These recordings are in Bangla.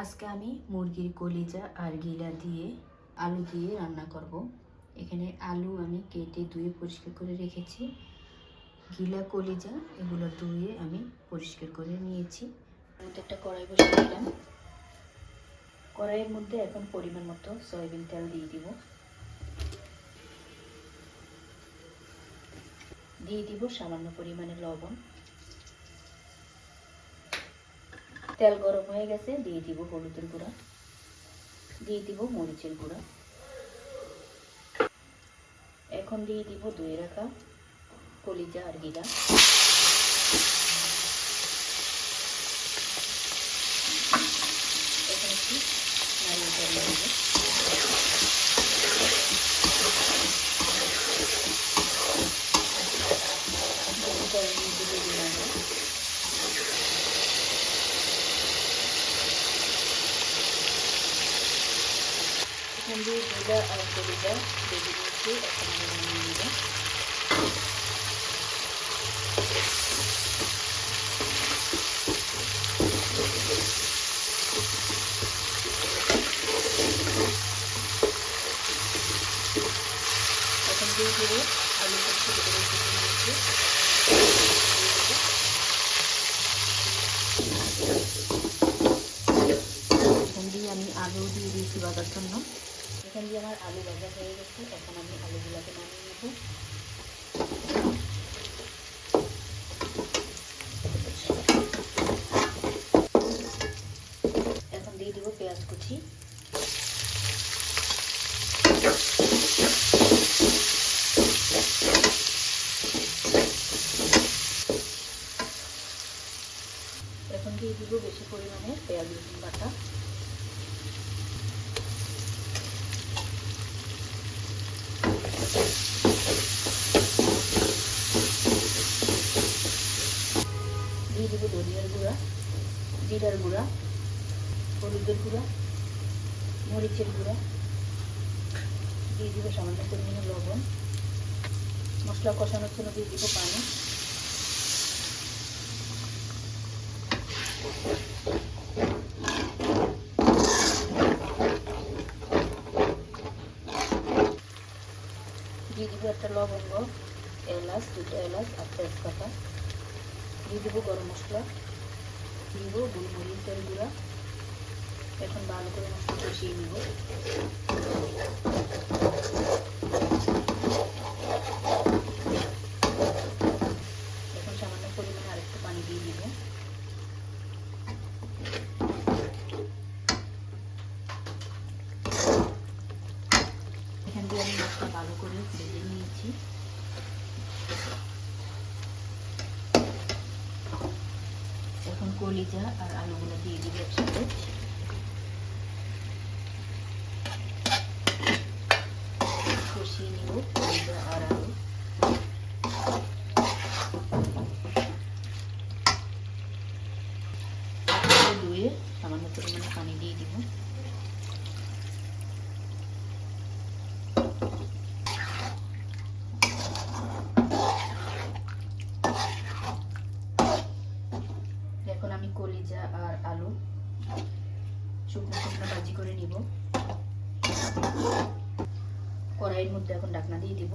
আজকে আমি মুরগির কলিজা আর গিলা দিয়ে আলু দিয়ে রান্না করব। এখানে আলু আমি কেটে ধুয়ে পরিষ্কার করে রেখেছি। গিলা কলিজা এগুলো ধুয়ে আমি পরিষ্কার করে নিয়েছি। মধ্যে একটা কড়াই বসিয়ে দিলাম। কড়াইয়ের মধ্যে এখন পরিমাণ মতো সয়াবিন তেল দিয়ে দিব। দিয়ে দিব সামান্য পরিমাণে লবণ। তেল গরম হয়ে গেছে, দিয়ে দিব হলুদের গুঁড়া, দিয়ে দিব মরিচের গুঁড়া। এখন দিয়ে দিব দুই রাখা কলিজা আর গিলা এখন একটু নাড়িয়ে চালিয়ে দেবো করে নিয়ে দিয়ে দিলাম করে কেটে নিয়েছি এখান দিয়ে আমি আলু দিয়ে দিয়েছি বাজার জন্য এখান দিয়ে আমার আলু ভাজা হয়ে গেছে। এখন আমি আলুগুলোকে নামিয়ে নেব। এখন দিয়ে দিব পেঁয়াজ কুচি। এখন দিয়ে দিব বেশি পরিমাণে পেঁয়াজ রসুন বাটা দিয়ে দেবো ধনিয়ার গুঁড়া জিরার গুঁড়া, হলুদের গুঁড়া, মরিচের গুঁড়া, দিয়ে দিব সামান্য পরিমাণে লবণ। মশলা কষানোর জন্য দিয়ে দিব পানি। দিয়ে দিব একটা লবঙ্গ, এলাচ, দুটো এলাচ আর তেজপাতা। দিয়ে দেবো গরম মশলা। দিব গোলমরিচের গুঁড়া। এখন ভালো করে মশলা কষিয়ে নিব এখন সামান্য পরিমাণে আরেকটু পানি দিয়ে দিব এখান দিয়ে আমি মশলা ভালো করে ভেজে নিয়েছি এখন কলিজা আর আলুগুলো দিয়ে দিবে একসাথে কষিয়ে আর আলু ধুয়ে সামান্য পরিমাণে পানি দিয়ে দিব এখন আমি কলিজা আর আলু শুকনো শুকনো ভাজি করে নিব। কড়াইয়ের মধ্যে এখন ঢাকনা দিয়ে দিব।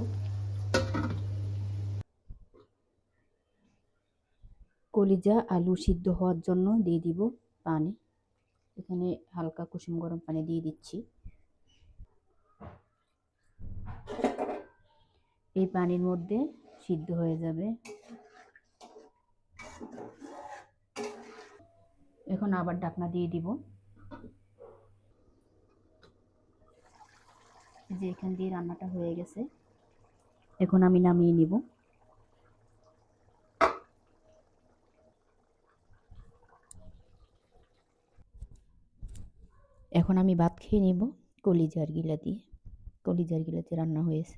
কলিজা আলু সিদ্ধ হওয়ার জন্য দিয়ে দিব পানি। এখানে হালকা কুসুম গরম পানি দিয়ে দিচ্ছি। এই পানির মধ্যে সিদ্ধ হয়ে যাবে। এখন আবার ঢাকনা দিয়ে দিব। যে এখান দিয়ে রান্নাটা হয়ে গেছে। এখন আমি নামিয়ে নিব। এখন আমি ভাত খেয়ে নিব কলিজার গিলা দিয়ে। কলিজার গিলাতে রান্না হয়েছে।